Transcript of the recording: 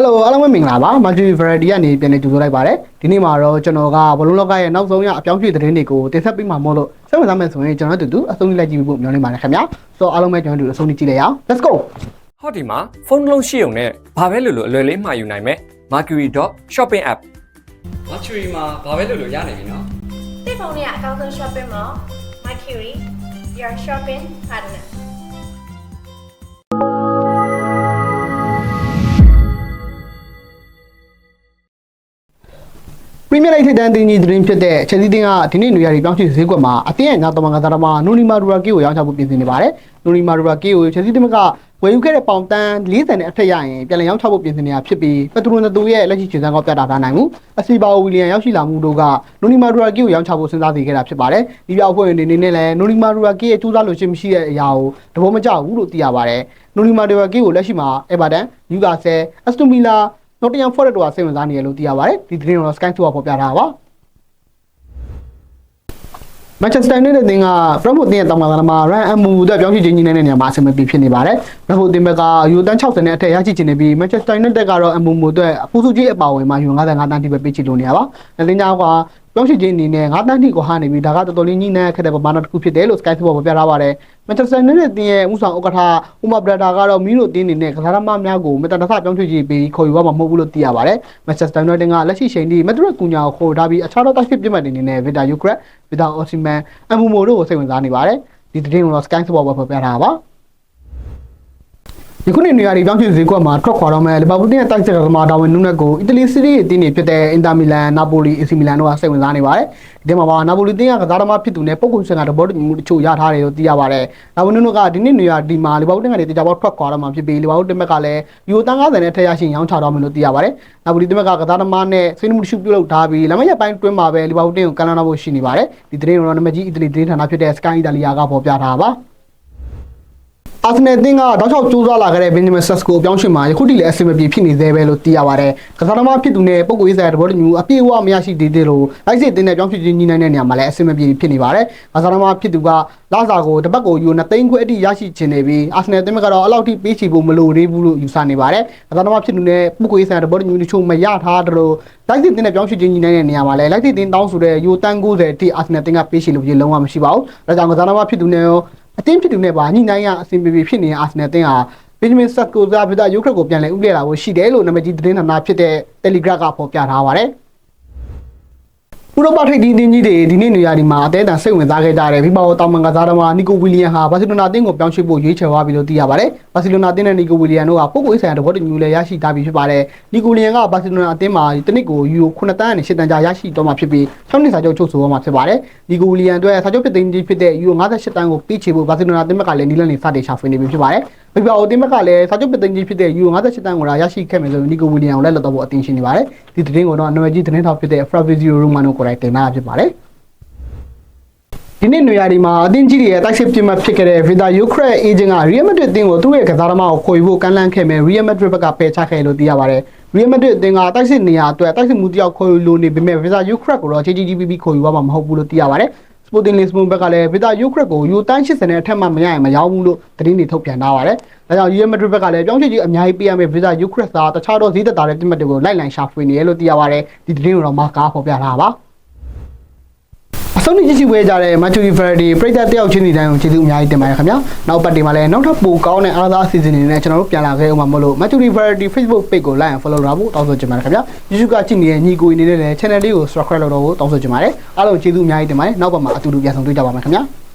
Hello အားလုံးပဲမင်္ဂလာပါ Multi Variety ကနေပြန်လည်ကြိုဆိုလိုက်ပါတယ်ဒီနေ့မှာတော့ကျွန်တော်ကဘလုံးလောကရဲ့နောက်ဆုံးရအပြောင်းရွှေ့သတင်းတွေကိုတင်ဆက်ပေးမှာမို့လို့စိတ်ဝင်စားမယ်ဆိုရင်ကျွန်တော်တို့အတူတူအဆုံးလိုက်ကြည့်ဖို့မျှော်လင့်ပါတယ်ခင်ဗျာဆိုတော့အားလုံးပဲကျွန်တော်တို့အဆုံးကြည့်လိုက်အောင် Let's go ဟောဒီမှာဖုန်းတစ်လုံးရှိုံနဲ့ဘာပဲလို့လို့အလွယ်လေးမှာယူနိုင်မယ် Mercury.shopping app Mercury မှာဘာပဲလို့လို့ရနေပြီနော်တိဖုန်းနဲ့အကောင်းဆုံး shopping mall Mercury your shopping partner Premier League ထိပ်တန်းတင်းကြီးသတင်းဖြစ်တဲ့ Chelsea တင်းကဒီနေ့နေရာဒီပြောင်းရွှေ့ဈေးကွက်မှာအသင်းရဲ့ညတော်မှာကစားသမားနိုနီမာရူရာကီကိုရောင်းချဖို့ပြင်ဆင်နေပါတယ်နိုနီမာရူရာကီကို Chelsea တင်းကဝယ်ယူခဲ့တဲ့ပေါင်တန်း40နဲ့အထက်ရရင်ပြန်လည်ရောင်းချဖို့ပြင်ဆင်နေတာဖြစ်ပြီးပက်ထရိုနယ်တူရဲ့လက်ရှိခြေစမ်းကောက်ပြတာထားနိုင်မှုအစီပါဝီလီယံရောက်ရှိလာမှုတို့ကနိုနီမာရူရာကီကိုရောင်းချဖို့စဉ်းစားနေခဲ့တာဖြစ်ပါတယ်ဒီပြောက်အဖွဲ့ဝင်တွေအနေနဲ့လည်းနိုနီမာရူရာကီရဲ့စူးစမ်းလို့ရှိမရှိတဲ့အရာကိုတဘောမကျဘူးလို့သိရပါတယ်နိုနီမာရူရာကီကိုလက်ရှိမှာအေဗာတန်ယူကာဆယ်အက်စတိုမီလာ နော်တင်ယမ်ဖော်ရက်တို့ကစိတ်ဝင်စားနေတယ်လို့သိရပါတယ်ဒီသတင်းကိုတော့ Sky 2ကဖော်ပြထားတာပါမန်ချက်စတာယူနိုက်တက်အသင်းကဖရန့်ဖို့အသင်းရဲ့တောင်မာသမားရန်အမူအတွက်ပြောင်းရွှေ့ခြင်းကြီးနေတဲ့နေရာမှာအဆင်မပြေဖြစ်နေပါတယ်။ဖရန့်ဖို့အသင်းဘက်ကယူတန်း60နဲ့အထက်ရရှိချင်နေပြီးမန်ချက်စတာယူနိုက်တက်ကတော့အမူမူအတွက်အပူစုကြီးအပါဝင်မှာယူ55တန်းထိပဲပေးချလို့နေရပါ။အသင်းကြောင့်ကပြောင်းရွှေ့ခြင်းအနေနဲ့5တန်းထိကိုဟာနေပြီးဒါကတော်တော်လေးညှိနှိုင်းခက်တဲ့ပမာဏတစ်ခုဖြစ်တယ်လို့ Sky Sport ပေါ်ပြထားပါတယ်။မန်ချက်စတာယူနိုက်တက်အသင်းရဲ့ဥဆောင်ဥက္ကဋ္ဌဥမာဘရဒါကတော့မီးလို့အသင်းအနေနဲ့ကစားသမားများကိုမတန်တဆပြောင်းရွှေ့ခြင်းပြီးခေါ်ယူရမှာမဟုတ်ဘူးလို့သိရပါတယ်။မန်ချက်စတာယူနိုက်တက်ကလက်ရှိချိန်ထိမက်ဒရစ်ကူညာကိုခေါ်ထားပြီးအခြားသောတိုက်ဖြစ်ပြစ်မှတ်တွေအနေနဲ့ဗီတာယူကရက်ဗီတာအော်စီမန်အမူမိုတို့ကိုစိတ်ဝင်စားနေပါတယ်ဒီသတင်းကိုတော့ Sky Sport ပေါ်ဖော်ပြထားတာပါ ဒီခုနှစ်နေရာဒီပြောင်းရွှေ့ဈေးကွက်မှာထွက်ခွာတော့မဲ့လီဗာပူးတင်းရဲ့တိုက်စစ်ကစားသမားဒါဝင်နူးနက်ကိုအီတလီစီးရီးအသင်းတွေဖြစ်တဲ့အင်တာမီလန်နာပိုလီအေစီမီလန်တို့ကစိတ်ဝင်စားနေပါတယ်ဒီထဲမှာပါနာပိုလီတင်းကကစားသမားဖြစ်သူနဲ့ပုံကုန်ဆန်ကတဘောတူမှုတချို့ရထားတယ်လို့သိရပါတယ်ဒါဝင်နူးနက်ကဒီနှစ်နေရာဒီမှာလီဗာပူးတင်းကနေတေချာပေါက်ထွက်ခွာတော့မှာဖြစ်ပြီးလီဗာပူးတင်းဘက်ကလည်းယူရိုတန်90နဲ့ထက်ရရှိရောင်းချတော့မယ်လို့သိရပါတယ်နာပိုလီတင်းဘက်ကကစားသမားနဲ့ဆွေးနွေးမှုတချို့ပြုလုပ်ထားပြီးလမ်းမရက်ပိုင်းတွင်းမှာပဲလီဗာပူးတင်းကိုကန်လာတော့ဖို့ရှိနေပါတယ်ဒီသတင်းကိုတော့နမကြီးအီတလီသတင်းဌာနဖြစ်တဲ့ Sky Italia ကဖော်ပြထားတာပါ အာဆင်နယ်အသင်းကတောက်ချောက်ကြိုးစားလာခဲ့တဲ့ဘင်ဂျမင်ဆက်စကိုအပြောင်းရွှေ့မှာယခုထိလည်းအဆင်မပြေဖြစ်နေသေးပဲလို့သိရပါတယ်။ကစားသမားဖြစ်သူနဲ့ပုံကိုရေးဆိုင်တဲ့ဘောတူမျိုးအပြည့်အဝမရရှိသေးသေးလို့လိုက်စစ်အသင်းနဲ့ပြောင်းရွှေ့ခြင်းကြီးနိုင်တဲ့နေရာမှာလည်းအဆင်မပြေဖြစ်နေပါတယ်။ကစားသမားဖြစ်သူကလာစာကိုတစ်ပတ်ကိုယူ2သိန်းခွဲအထိရရှိခြင်းနေပြီးအာဆင်နယ်အသင်းကတော့အလောက်ထိပေးချေဖို့မလိုသေးဘူးလို့ယူဆနေပါတယ်။ကစားသမားဖြစ်သူနဲ့ပုံကိုရေးဆိုင်တဲ့ဘောတူမျိုးတချို့မရထားတယ်လို့လိုက်စစ်အသင်းနဲ့ပြောင်းရွှေ့ခြင်းကြီးနိုင်တဲ့နေရာမှာလည်းလိုက်စစ်အသင်းတောင်းဆိုတဲ့ယူတန်း90အထိအာဆင်နယ်အသင်းကပေးချေလို့ပြေလုံးဝမရှိပါဘူး။ဒါကြောင့်ကစားသမားဖြစ်သူနဲ့ရော အသင်းဖြစ်သူနဲ့ပါညှိနှိုင်းရအဆင်ပြေပြေဖြစ်နေတဲ့အာဆင်နယ်အသင်းဟာဘင်ဂျမင်ဆက်ကိုဇာဗီတာယူခရက်ကိုပြန်လည်ဥပဒေလာဖို့ရှိတယ်လို့နာမည်ကြီးသတင်းဌာနဖြစ်တဲ့ Telegraph ကဖော်ပြထားပါတယ်။ ဥရောပထိပ်သီးအသင်းကြီးတွေဒီနေ့နေရာဒီမှာအသေးအံစိတ်ဝင်စားခဲ့ကြတယ်ဖိပါဝတောင်မန်ကစားသမားနီကိုဝီလီယံဟာဘာစီလိုနာအသင်းကိုပြောင်းရွှေ့ဖို့ရွေးချယ်သွားပြီလို့သိရပါတယ်။ဘာစီလိုနာအသင်းနဲ့နီကိုဝီလီယံတို့ကပုဂ္ဂိုလ်ဆိုင်ရာတဘောတူညီလည်းရရှိထားပြီဖြစ်ပါတယ်။နီကိုဝီလီယံကဘာစီလိုနာအသင်းမှာတနစ်ကိုယူရို9တန်းနဲ့10တန်းကြားရရှိတော့မှာဖြစ်ပြီး6နှစ်စာချုပ်ချုပ်ဆိုတော့မှာဖြစ်ပါတယ်။နီကိုဝီလီယံအတွက်စာချုပ်ဖြစ်သိမ်းကြီးဖြစ်တဲ့ယူရို58တန်းကိုပေးချေဖို့ဘာစီလိုနာအသင်းဘက်ကလည်းနီလန်နေစတင်ရှာဖွေနေပြီဖြစ်ပါတယ်။ဖိပါဝအသင်းဘက်ကလည်းစာချုပ်ဖြစ်သိမ်းကြီးဖြစ်တဲ့ယူရို58တန်းကိုရရှိခဲ့မယ်ဆိုရင်နီကိုဝီလီယံကိုလည်းလက်တော့ဖို့အသင်းရှင်နေပါတယ်။ဒီသတင်းကိုတော့နံပါတ်ကြီးသတင်းထောက်ဖြစ်တဲ့ Fabrizio Romano ကိုယ်တိုင်တင်လာဖြစ်ပါတယ်။ဒီနေ့နေရာဒီမှာအသင်းကြီးတွေရဲ့တိုက်စစ်ပြစ်မှတ်ဖြစ်ခဲ့တဲ့ Vita Ukraine agent က Real Madrid အသင်းကိုသူ့ရဲ့ကစားသမားကိုခေါ်ယူဖို့ကမ်းလှမ်းခဲ့မယ် Real Madrid ဘက်ကပယ်ချခဲ့လို့သိရပါတယ်။ Real Madrid အသင်းကတိုက်စစ်နေရာအတွက်တိုက်စစ်မှုတယောက်ခေါ်ယူလို့နေပေမဲ့ Vita Ukraine ကိုတော့ JJGPP ခေါ်ယူသွားမှာမဟုတ်ဘူးလို့သိရပါတယ်။ Sporting Lisbon ဘက်ကလည်း Vita Ukraine ကိုယူတန်း80နဲ့အထက်မှမရရင်မရောင်းဘူးလို့သတင်းတွေထုတ်ပြန်ထားပါတယ်။ဒါကြောင့် Real Madrid ဘက်ကလည်းပြောင်းရွှေ့ကြီးအများကြီးပေးရမယ့် Vita Ukraine သာတခြားသောဈေးသက်သာတဲ့ပြစ်မှတ်တွေကိုလိုက်လံရှာဖွေနေရလို့သိရပါတယ်။ဒီသတင်းကိုတော့မာကာဖော်ပြထားတာပါ။ အဆုံးထိကြည့်ရှုပေးကြတဲ့ Matthew Ferretti ပရိသတ်တယောက်ချင်းစီတိုင်းကိုကျေးဇူးအများကြီးတင်ပါတယ်ခင်ဗျာ။နောက်ပတ်တွေမှာလည်းနောက်ထပ်ပိုကောင်းတဲ့အားသာအစီအစဉ်တွေနဲ့ကျွန်တော်တို့ပြန်လာခဲ့အောင်ပါမလို့ Matthew Ferretti Facebook page ကို like and follow လုပ်ဖို့တောင်းဆိုချင်ပါတယ်ခင်ဗျာ။ YouTube ကကြည့်နေတဲ့ညီကိုအနေနဲ့လည်း channel လေးကို subscribe လုပ်တော့ဖို့တောင်းဆိုချင်ပါတယ်။အားလုံးကျေးဇူးအများကြီးတင်ပါတယ်။နောက်ပတ်မှာအတူတူပြန်ဆောင်တွေ့ကြပါမယ်ခင်ဗျာ။